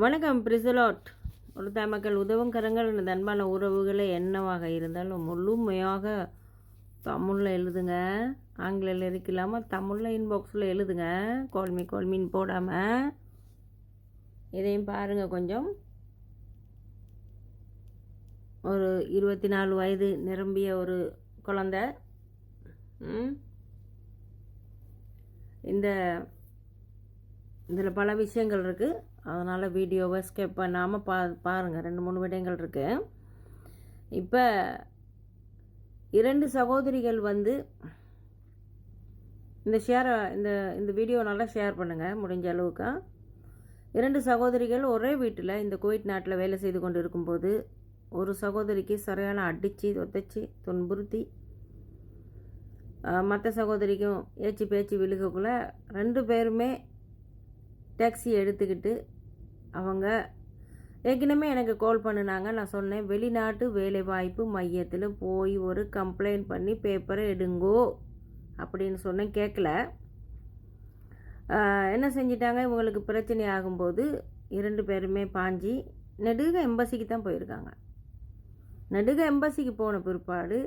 வணக்கம் பிரிசலாட். ஒரு மக்கள் உதவும் கரங்கள் எனது அன்பான உறவுகளை என்னவாக இருந்தாலும் முழுமையாக தமிழில் எழுதுங்க. ஆங்கிலில் இருக்கலாம் தமிழில் இன்பாக்ஸில் எழுதுங்க. கோல்மி கோல்மின்னு போடாமல் இதையும் பாருங்கள் கொஞ்சம். ஒரு இருபத்தி நாலு வயது நிரம்பிய ஒரு குழந்த. இந்த இதில் பல விஷயங்கள் இருக்குது அதனால் வீடியோவை ஸ்கிப் பண்ணாமல் பா பாருங்கள் ரெண்டு மூணு விடயங்கள் இருக்குது இப்போ இரண்டு சகோதரிகள் வந்து இந்த ஷேரை இந்த இந்த வீடியோ நல்லா ஷேர் பண்ணுங்கள் முடிஞ்ச அளவுக்கு. இரண்டு சகோதரிகள் ஒரே வீட்டில் இந்த குவைட் நாட்டில் வேலை செய்து கொண்டு இருக்கும்போது ஒரு சகோதரிக்கு சரியான அடித்து ஒத்தச்சு துன்புறுத்தி மற்ற சகோதரிக்கும் ஏச்சு பேச்சு விழுகக்குள்ளே ரெண்டு பேருமே டாக்ஸி எடுத்துக்கிட்டு அவங்க ஏற்கனவே எனக்கு கால் பண்ணினாங்க. நான் சொன்னேன் வெளிநாட்டு வேலைவாய்ப்பு மையத்தில் போய் ஒரு கம்ப்ளைண்ட் பண்ணி பேப்பரை எடுங்கோ அப்படின்னு சொன்னேன். கேட்கல என்ன செஞ்சிட்டாங்க? இவங்களுக்கு பிரச்சனை ஆகும்போது இரண்டு பேருமே பாஞ்சி நெடுக எம்பசிக்கு தான் போயிருக்காங்க. நெடுக எம்பசிக்கு போன பிற்பாடு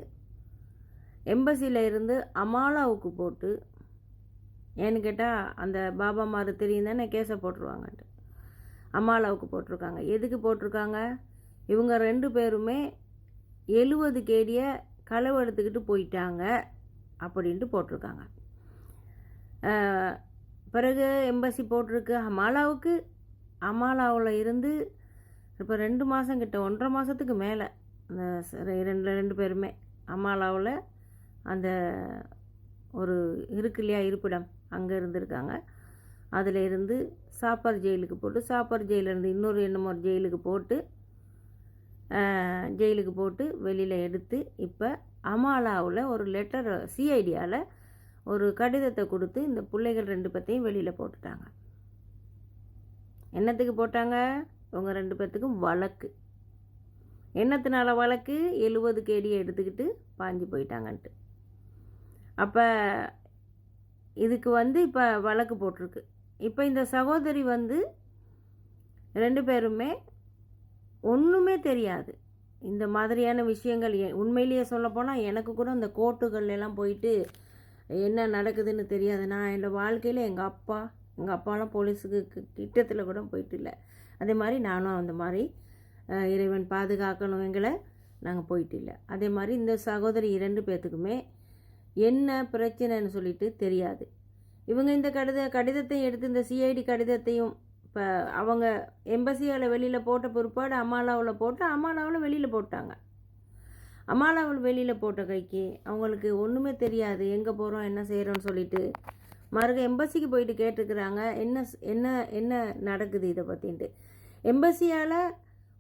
எம்பசியில் இருந்து அமாலாவுக்கு போட்டு ஏன்னு கேட்டால் அந்த பாபா மாரு தெரியும் தானே கேஸை போட்டுருவாங்கன்ட்டு. அம்மாலாவுக்கு போட்டிருக்காங்க. எதுக்கு போட்டிருக்காங்க? இவங்க ரெண்டு பேருமே எழுபது கேடியை களவு எடுத்துக்கிட்டு போயிட்டாங்க அப்படின்ட்டு போட்டிருக்காங்க. பிறகு எம்பசி போட்டிருக்கு. அமாலாவுக்கு அமாலாவில் இருந்து இப்போ ரெண்டு மாதம் கிட்ட ஒன்றரை மாதத்துக்கு மேலே அந்த ரெண்டு ரெண்டு பேருமே. அமாலாவில் அந்த ஒரு இருக்கு இல்லையா இருப்பிடம் அங்கே இருந்திருக்காங்க. அதில் இருந்து சாப்பர் ஜெயிலுக்கு போட்டு சாப்பர் ஜெயிலேருந்து இன்னொரு என்னமோ ஒரு ஜெயிலுக்கு போட்டு ஜெயிலுக்கு போட்டு வெளியில் எடுத்து இப்போ அமாலாவில் ஒரு லெட்டர் சிஐடியாவில் ஒரு கடிதத்தை கொடுத்து இந்த பிள்ளைகள் ரெண்டு பேர்த்தையும் வெளியில் போட்டுட்டாங்க. என்னத்துக்கு போட்டாங்க? இவங்க ரெண்டு பேர்த்துக்கும் வழக்கு. என்னத்தினால வழக்கு? எழுபது கேடியை எடுத்துக்கிட்டு பாஞ்சு போயிட்டாங்கன்ட்டு. அப்போ இதுக்கு வந்து இப்போ வழக்கு போட்டிருக்கு. இப்போ இந்த சகோதரி வந்து ரெண்டு பேருமே ஒன்றுமே தெரியாது. இந்த மாதிரியான விஷயங்கள் உண்மையிலேயே சொல்லப்போனால் எனக்கு கூட இந்த கோர்ட்டுகள் எல்லாம் போயிட்டு என்ன நடக்குதுன்னு தெரியாது. நான் என்னோடய வாழ்க்கையில் எங்கள் அப்பா எங்கள் அப்பாலாம் போலீஸுக்கு கி- கிட்டத்தில் கூட போயிட்டு இல்லை. அதே மாதிரி நானும் அந்த மாதிரி இறைவன் பாதுகாக்கணும் எங்களை நாங்கள் போயிட்டு இல்லை. அதே மாதிரி இந்த சகோதரி இரண்டு பேர்த்துக்குமே என்ன பிரச்சனைன்னு சொல்லிட்டு தெரியாது. இவங்க இந்த கடித கடிதத்தை எடுத்து இந்த சிஐடி கடிதத்தையும் இப்போ அவங்க எம்பசியால் வெளியில் போட்ட பிற்பாடு அமாலாவில் போட்டு அமாலாவில் வெளியில் போட்டாங்க. அமாலாவில் வெளியில் போட்ட கைக்கு அவங்களுக்கு ஒன்றுமே தெரியாது. எங்கே போகிறோம் என்ன செய்கிறோன்னு சொல்லிட்டு மறுக எம்பசிக்கு போயிட்டு கேட்டுக்கிறாங்க என்ன என்ன என்ன நடக்குது இதை பற்றின்ட்டு எம்பசியால்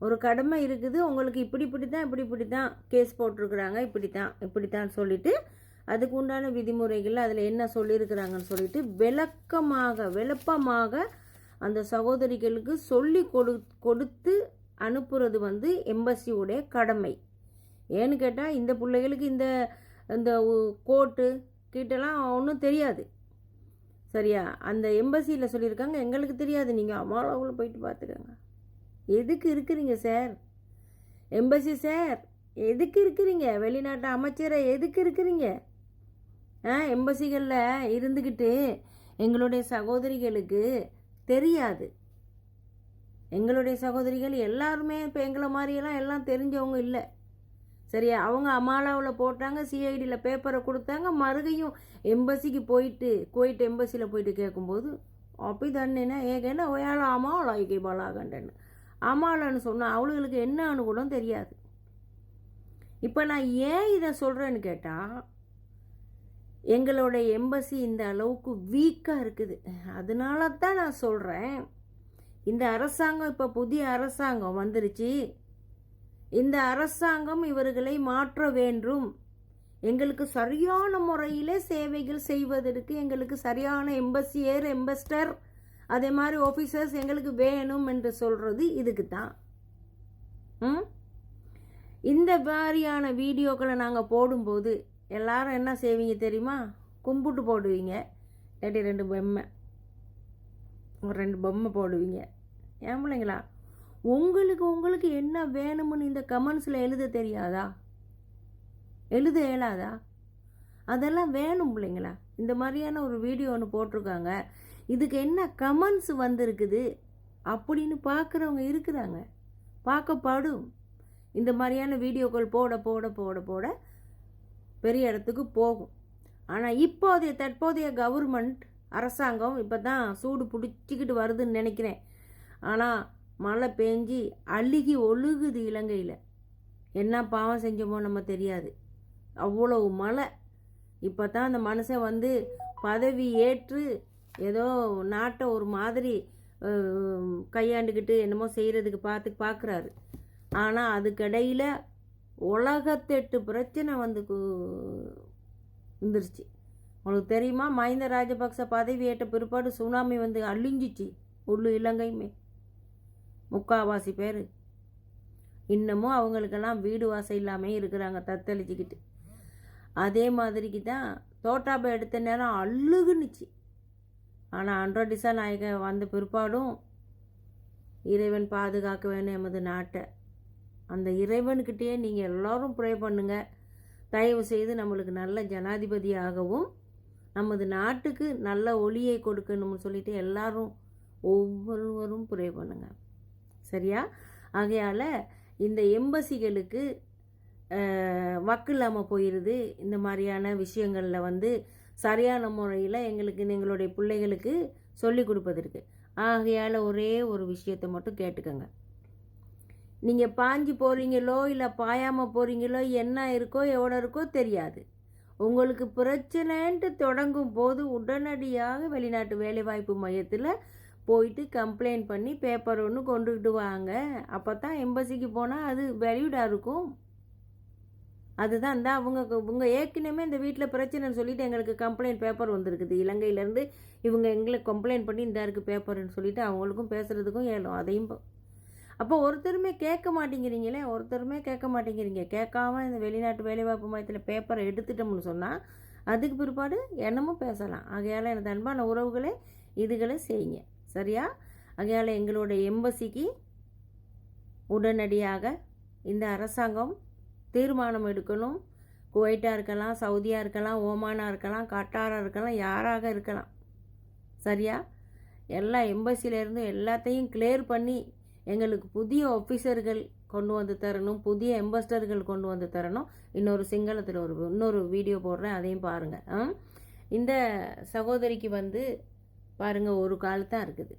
ஒரு கடமை இருக்குது. உங்களுக்கு இப்படி இப்படி தான் இப்படி இப்படி தான் கேஸ் போட்டிருக்கிறாங்க. இப்படி தான் இப்படி தான் சொல்லிவிட்டு அதுக்கு உண்டான விதிமுறைகள் அதில் என்ன சொல்லியிருக்கிறாங்கன்னு சொல்லிட்டு விளக்கமாக விளப்பமாக அந்த சகோதரிகளுக்கு சொல்லி கொடு கொடுத்து அனுப்புறது வந்து எம்பசியுடைய கடமை. ஏன்னு கேட்டால் இந்த பிள்ளைகளுக்கு இந்த இந்த கோட்டு கிட்டலாம் ஒன்றும் தெரியாது. சரியா? அந்த எம்பசியில் சொல்லியிருக்காங்க எங்களுக்கு தெரியாது. நீங்கள் அமாலாவில் போயிட்டு பார்த்துக்கோங்க எதுக்கு இருக்கிறீங்க சார்? எம்பசி சார் எதுக்கு இருக்கிறீங்க? வெளிநாட்டு அமைச்சரை எதுக்கு இருக்கிறீங்க? எம்பசிகளில் இருந்துக்கிட்டு எங்களுடைய சகோதரிகளுக்கு தெரியாது. எங்களுடைய சகோதரிகள் எல்லாருமே இப்போ எங்களை மாதிரியெல்லாம் எல்லாம் தெரிஞ்சவங்க இல்லை. சரியா? அவங்க அமாலாவில் போட்டாங்க சிஐடியில் பேப்பரை கொடுத்தாங்க மறுகையும் எம்பசிக்கு போயிட்டு குவைட் எம்பசியில் போயிட்டு கேட்கும்போது அப்படி தண்ணினா ஏகேன்னா ஒயால அமாலாய்க்கு பலாகண்டன்னு. அமாலான்னு சொன்னால் அவளுகளுக்கு என்னன்னு கூட தெரியாது. இப்போ நான் ஏன் இதை சொல்கிறேன்னு கேட்டால் எங்களோட எம்பசி இந்த அளவுக்கு வீக்காக இருக்குது. அதனால தான் நான் சொல்கிறேன் இந்த அரசாங்கம் இப்போ புதிய அரசாங்கம் வந்துருச்சு. இந்த அரசாங்கம் இவர்களை மாற்ற வேண்டும். எங்களுக்கு சரியான முறையில் சேவைகள் செய்வதற்கு எங்களுக்கு சரியான எம்பசியர் எம்பஸ்டர் அதே மாதிரி ஆஃபீஸர்ஸ் எங்களுக்கு வேணும் என்று சொல்கிறது இதுக்கு தான் ம்? இந்த மாதிரியான வீடியோக்களை நாங்கள் போடும்போது எல்லாரும் என்ன செய்வீங்க தெரியுமா? கும்பிட்டு போடுவீங்க. இல்லாட்டி ரெண்டு பொம்மை. ஒரு ரெண்டு பொம்மை போடுவீங்க. ஏன் பிள்ளைங்களா? உங்களுக்கு உங்களுக்கு என்ன வேணும்னு இந்த கமெண்ட்ஸில் எழுத தெரியாதா? எழுத இயலாதா? அதெல்லாம் வேணும் பிள்ளைங்களா? இந்த மாதிரியான ஒரு வீடியோ ஒன்று போட்டிருக்காங்க. இதுக்கு என்ன கமெண்ட்ஸ் வந்திருக்குது? அப்படின்னு பார்க்குறவங்க இருக்கிறாங்க. பார்க்கப்படும் இந்த மாதிரியான வீடியோக்கள் போட போட போட போட பெரிய இடத்துக்கு போகும். ஆனால் இப்போதைய தற்போதைய கவர்மெண்ட் அரசாங்கம் இப்போ தான் சூடு பிடிச்சிக்கிட்டு வருதுன்னு நினைக்கிறேன். ஆனால் மழை பெஞ்சி அழுகி ஒழுகுது இலங்கையில். என்ன பாவம் செஞ்சோமோ நம்ம தெரியாது. அவ்வளவு மழை. இப்போ தான் அந்த மனுஷன் வந்து பதவி ஏற்று ஏதோ நாட்டை ஒரு மாதிரி கையாண்டுக்கிட்டு என்னமோ செய்கிறதுக்கு பார்த்து பார்க்குறாரு. ஆனால் அதுக்கிடையில் உலகத்தெட்டு பிரச்சனை வந்து வந்துருச்சு உங்களுக்கு தெரியுமா? மஹிந்த ராஜபக்ச பதவி ஏற்ற பிற்பாடு சுனாமி வந்து அழிஞ்சிச்சு. உள்ளு இலங்கையுமே. முக்காவாசி பேர். இன்னமும் அவங்களுக்கெல்லாம் வீடு வாசல் இல்லாமல் இருக்கிறாங்க தத்தளிச்சுக்கிட்டு. அதே மாதிரிக்கு தான் தோட்டாபை எடுத்த நேரம் அழுகுனுச்சு. ஆனால் அன்றோ டிசா நாயக வந்த பிற்பாடும் இறைவன் பாதுகாக்க வேணும் எமது நாட்டை அந்த இறைவன்கிட்டயே நீங்கள் எல்லாரும் ப்ரே பண்ணுங்க. தயவு செய்து நம்மளுக்கு நல்ல ஜனாதிபதியாகவும் நமது நாட்டுக்கு நல்ல ஒளியை கொடுக்கணும்னு சொல்லிட்டு எல்லாரும் ஒவ்வொருவரும் ப்ரே பண்ணுங்க. சரியா? ஆகையால் இந்த எம்பசிகளுக்கு வக்கு இல்லாமல் போயிடுது இந்த மாதிரியான விஷயங்களில் வந்து சரியான முறையில் எங்களுக்கு எங்களுடைய பிள்ளைகளுக்கு சொல்லி கொடுப்பதற்கு ஆகையால் ஒரே ஒரு விஷயத்தை மட்டும் கேட்டுக்கோங்க. நீங்கள் பாஞ்சு போகிறீங்களோ இல்லை பாயாமல் போகிறீங்களோ என்ன இருக்கோ எவ்வளோ இருக்கோ தெரியாது. உங்களுக்கு பிரச்சனைன்ட்டு தொடங்கும் போது உடனடியாக வெளிநாட்டு வேலைவாய்ப்பு மையத்தில் போயிட்டு கம்ப்ளைண்ட் பண்ணி பேப்பர் ஒன்று கொண்டுக்கிட்டு வாங்க அப்போ தான் எம்பசிக்கு போனால் அது வேல்யூடாக இருக்கும். அதுதான் தான் அவங்க இவங்க ஏற்கனவே இந்த வீட்டில் பிரச்சனைன்னு சொல்லிட்டு எங்களுக்கு கம்ப்ளைண்ட் பேப்பர் வந்திருக்குது. இலங்கையிலேருந்து இவங்க எங்களை கம்ப்ளைண்ட் பண்ணி இந்த இருக்குது பேப்பர்னு சொல்லிட்டு அவங்களுக்கும் பேசுகிறதுக்கும் ஏழும் அதையும் அப்போ ஒருத்தருமே கேட்க மாட்டேங்கிறீங்களே ஒருத்தருமே கேட்க மாட்டேங்கிறீங்க. கேட்காம இந்த வெளிநாட்டு வேலைவாய்ப்பு மையத்தில் பேப்பரை எடுத்துட்டோம்னு சொன்னால் அதுக்கு பிற்பாடு என்னமும் பேசலாம். ஆகையால் எனது அன்பான உறவுகளை இதுகளை செய்யுங்க. சரியா? ஆகையால் எங்களோட எம்பசிக்கு உடனடியாக இந்த அரசாங்கம் தீர்மானம் எடுக்கணும். குவைட்டாக இருக்கலாம் சவுதியாக இருக்கலாம் ஓமானாக இருக்கலாம் கட்டாராக இருக்கலாம் யாராக இருக்கலாம். சரியா? எல்லா எம்பசிலேருந்து எல்லாத்தையும் கிளியர் பண்ணி எங்களுக்கு புதிய ஆஃபீஸர்கள் கொண்டு வந்து தரணும் புதிய எம்பஸ்டர்கள் கொண்டு வந்து தரணும். இன்னொரு சிங்களத்தில் ஒரு இன்னொரு வீடியோ போடுறேன் அதையும் பாருங்கள் ஆ இந்த சகோதரிக்கு வந்து பாருங்கள் ஒரு கால் தான் இருக்குது.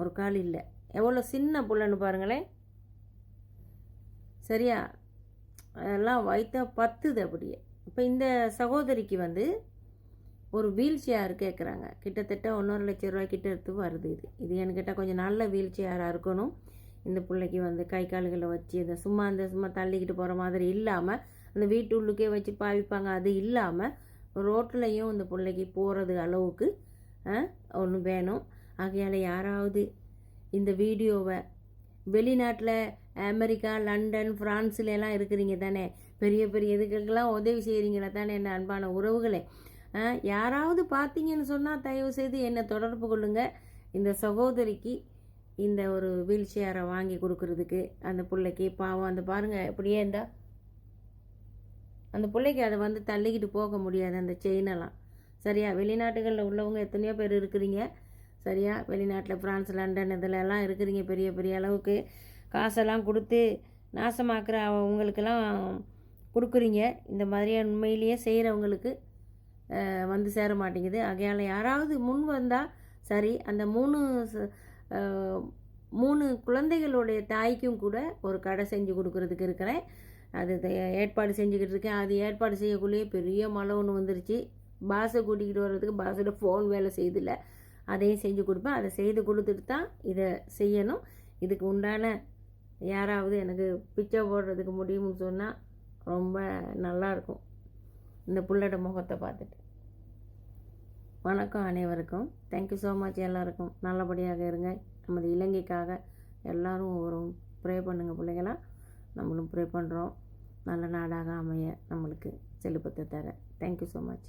ஒரு கால் இல்லை. எவ்வளோ சின்ன புள்ளன்னு பாருங்களேன். சரியா? அதெல்லாம் வைத்த பத்துது அப்படியே. இப்போ இந்த சகோதரிக்கு வந்து ஒரு வீல் சேர் கேட்குறாங்க கிட்டத்தட்ட ஒன்றரை லட்ச ரூபாய்க்கிட்ட எடுத்து வருது இது. இது என்கிட்ட கொஞ்சம் நல்ல வீல் சேராக இருக்கணும். இந்த பிள்ளைக்கு வந்து கை கால்களை வச்சு இந்த சும்மா அந்த சும்மா தள்ளிக்கிட்டு போகிற மாதிரி இல்லாமல் அந்த வீட்டு உள்ளுக்கே வச்சு பாவிப்பாங்க. அது இல்லாமல் ரோட்லேயும் இந்த பிள்ளைக்கு போகிறது அளவுக்கு ஒன்று வேணும். ஆகையால் யாராவது இந்த வீடியோவை வெளிநாட்டில் அமெரிக்கா லண்டன் ஃப்ரான்ஸில் எல்லாம் இருக்கிறீங்க தானே பெரிய பெரிய இதுக்கெல்லாம் உதவி செய்கிறீங்களா தானே என்ன அன்பான உறவுகளே. யாராவது பார்த்தீங்கன்னு சொன்னால் தயவு செய்து என்னை தொடர்பு கொள்ளுங்கள் இந்த சகோதரிக்கு இந்த ஒரு வீல் சேரை வாங்கி கொடுக்கறதுக்கு அந்த பிள்ளைக்கு பாவம். அந்த பாருங்கள் எப்படியே இருந்தால் அந்த பிள்ளைக்கு அதை வந்து தள்ளிக்கிட்டு போக முடியாது அந்த செயினெல்லாம் சரியா? வெளிநாட்டுகளில் உள்ளவங்க எத்தனையோ பேர் இருக்கிறீங்க. சரியா? வெளிநாட்டில் ஃப்ரான்ஸ் லண்டன் இதிலெல்லாம் இருக்கிறீங்க பெரிய பெரிய அளவுக்கு. காசெல்லாம் கொடுத்து நாசமாக்குற அவங்களுக்கெல்லாம் கொடுக்குறீங்க. இந்த மாதிரியான உண்மையிலேயே செய்கிறவங்களுக்கு வந்து சேர மாட்டேங்குது. ஆகையால் யாராவது முன் வந்தால் சரி அந்த மூணு ச- மூணு குழந்தைகளுடைய தாய்க்கும் கூட ஒரு கடை செஞ்சு கொடுக்கறதுக்கு இருக்கிறேன். அது ஏற்பாடு செஞ்சுக்கிட்டு இருக்கேன். அது ஏற்பாடு செய்யக்குள்ளேயே பெரிய மழை ஒன்று வந்துருச்சு. பாஸை கூட்டிக்கிட்டு வர்றதுக்கு பாஸோட ஃபோன் வேலை செய்தில்ல. அதையும் செஞ்சு கொடுப்பேன். அதை செய்து கொடுத்துட்டு தான் இதை செய்யணும். இதுக்கு உண்டான யாராவது எனக்கு பிச்சை போடுறதுக்கு முடியும்னு சொன்னால் ரொம்ப நல்லாயிருக்கும் இந்த பிள்ளைட முகத்தை பார்த்துட்டு. வணக்கம் அனைவருக்கும். தேங்க்யூ ஸோ மச் எல்லாருக்கும். நல்லபடியாக இருங்க. நமது இலங்கைக்காக எல்லாரும் ஒரு ப்ரே பண்ணுங்கள் பிள்ளைங்களா நம்மளும் ப்ரே பண்ணுறோம் நல்ல நாடாக அமைய நம்மளுக்கு செலுப்பத்தை தர. Thank you so much